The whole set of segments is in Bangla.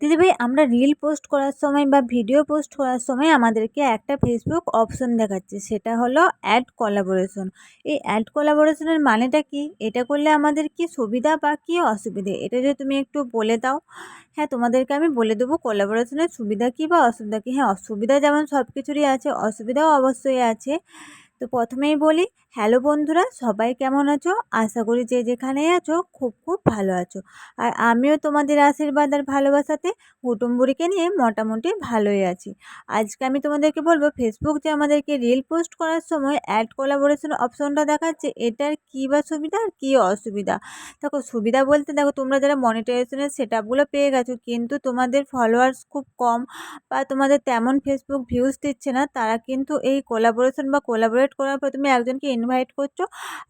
দিদিভাই আমরা রিল পোস্ট করার সময় বা ভিডিও পোস্ট করার সময় আমাদেরকে একটা ফেসবুক অপশন দেখাচ্ছে, সেটা হলো অ্যাড কোলাবোরেশন এই অ্যাড কোলাবোরেশনের মানেটা কি? এটা করলে আমাদের কি সুবিধা বা কী অসুবিধে? এটা যদি তুমি একটু বলে দাও। হ্যাঁ তোমাদেরকে আমি বলে দেবো কোলাবোরেশনের সুবিধা কী বা অসুবিধা কী? হ্যাঁ অসুবিধা যেমন সব কিছুরই আছে, অসুবিধাও অবশ্যই আছে। তো প্রথমেই বলি, হ্যালো বন্ধুরা, সবাই কেমন আছো? আশা করি যে যেখানেই আছো, খুব খুব ভালো আছো। আর আমিও তোমাদের আশীর্বাদ আর ভালোবাসাতে কুটুম্বুরিকে নিয়ে মোটামুটি ভালোই আছি। আজকে আমি তোমাদেরকে বলব ফেসবুক যে আমাদেরকে রিল পোস্ট করার সময় অ্যাড কোলাবোরেশন অপশনটা দেখাচ্ছে, এটার কী বা সুবিধা আর কী অসুবিধা? দেখো, সুবিধা বলতে দেখো, তোমরা যারা মনিটাইজেশনের সেট আপগুলো পেয়ে গেছো, কিন্তু তোমাদের ফলোয়ার্স খুব কম বা তোমাদের তেমন ফেসবুক ভিউজ দিচ্ছে না, তারা কিন্তু এই কোলাবোরেশন বা কোলাবোরেট করার পর তুমি একজনকে ইনভাইট করছ,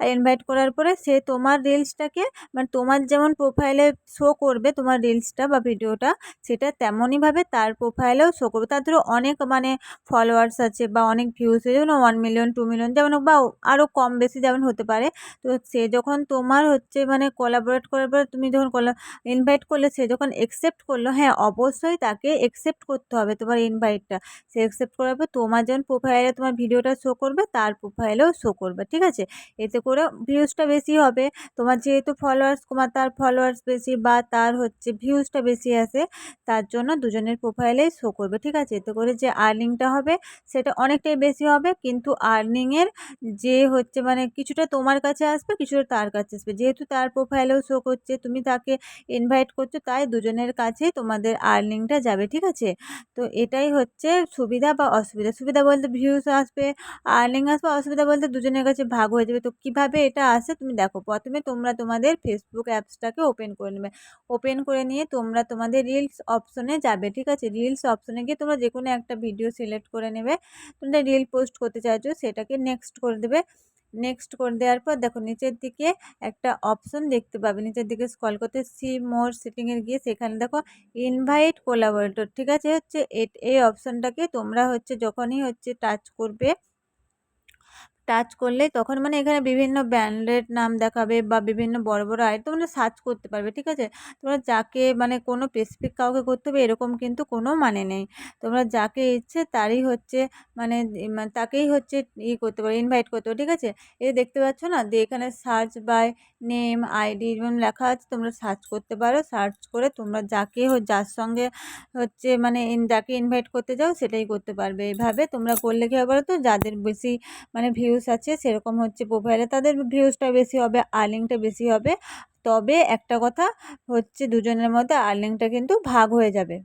আর ইনভাইট করার পরে সে তোমার রিলসটাকে মানে তোমার যেমন প্রোফাইলে শো করবে তোমার রিলসটা বা ভিডিওটা সেটা তেমনইভাবে তার প্রোফাইলেও শো করবে। তার ধরো অনেক মানে ফলোয়ার্স আছে বা অনেক ভিউজ যেমন ওয়ান মিলিয়ন টু মিলিয়ন যেমন বা আরও কম বেশি যেমন হতে পারে। তো সে যখন তোমার হচ্ছে মানে কোলাবোরেট করার পরে তুমি যখন ইনভাইট করলে, সে যখন একসেপ্ট করল হ্যাঁ অবশ্যই তাকে একসেপ্ট করতে হবে তোমার ইনভাইটটা সে একসেপ্ট করার পর তোমার যেমন প্রোফাইলে তোমার ভিডিওটা শো করবে, তার প্রোফাইলেও শো করবে, ঠিক আছে? এতে করে ভিউজটা বেশি হবে। তোমার যেহেতু ফলোয়ার্স তোমার তার ফলোয়ার্স বেশি বা তার হচ্ছে ভিউজটা বেশি আসে তার জন্য দুজনের প্রোফাইলেই শো করবে, ঠিক আছে? এতে করে যে আর্নিংটা হবে সেটা অনেকটাই বেশি হবে, কিন্তু আর্নিংয়ের যে হচ্ছে মানে কিছুটা তোমার কাছে আসবে, কিছুটা তার কাছে আসবে। যেহেতু তার প্রোফাইলেও শো করছে, তুমি তাকে ইনভাইট করছ, তাই দুজনের কাছেই তোমাদের আর্নিংটা যাবে, ঠিক আছে? তো এটাই হচ্ছে সুবিধা বা অসুবিধা। সুবিধা বলতে ভিউজ আসবে আর্নিং অসুবিধা বলতে দুজনের কাছে ভাগ হয়ে যাবে। তো কীভাবে এটা আসে তুমি দেখো, প্রথমে তোমরা তোমাদের ফেসবুক অ্যাপসটাকে ওপেন করে নেবে। ওপেন করে নিয়ে তোমরা তোমাদের রিলস অপশনে যাবে, ঠিক আছে? রিলস অপশনে গিয়ে তোমরা যে কোনো একটা ভিডিও সিলেক্ট করে নেবে। তোমরা রিল পোস্ট করতে চাইছো, সেটাকে নেক্সট করে দেবে। নেক্সট করে দেওয়ার পর দেখো নিচের দিকে একটা অপশন দেখতে পাবে। নিচের দিকে স্কল করতে সি মোর সেটিংয়ে গিয়ে সেখানে দেখো ইনভাইট কোলাবোরেটর ঠিক আছে? হচ্ছে এই অপশনটাকে তোমরা হচ্ছে যখনই হচ্ছে টাচ করবে টাচ করলে তখন মানে এখানে বিভিন্ন ব্র্যান্ডের নাম দেখাবে বা বিভিন্ন বড় বড় আয় তোমরা সার্চ করতে পারবে, ঠিক আছে? তোমরা যাকে মানে কোনো স্পেসিফিক কাউকে করতে হবে এরকম কিন্তু কোনো মানে নেই। তোমরা যাকে ইচ্ছে তারই হচ্ছে মানে তাকেই হচ্ছে ই করতে পারো ইনভাইট করতে ঠিক আছে? এই দেখতে পাচ্ছ না? দিয়ে এখানে সার্চ বাই নেম আইডি যেমন লেখা আছে, তোমরা সার্চ করতে পারো। সার্চ করে তোমরা যাকে যার সঙ্গে হচ্ছে মানে যাকে ইনভাইট করতে যাও সেটাই করতে পারবে। এইভাবে তোমরা করলে কী হবে তো? যাদের বেশি মানে ভিউ ভিউস আছে, সেরকম হচ্ছে প্রোফাইলে তাদের ভিউসটা বেশি হবে আর্নিংটা বেশি হবে। তবে একটা কথা হচ্ছে দুজনের মধ্যে আর্নিংটা কিন্তু ভাগ হয়ে যাবে।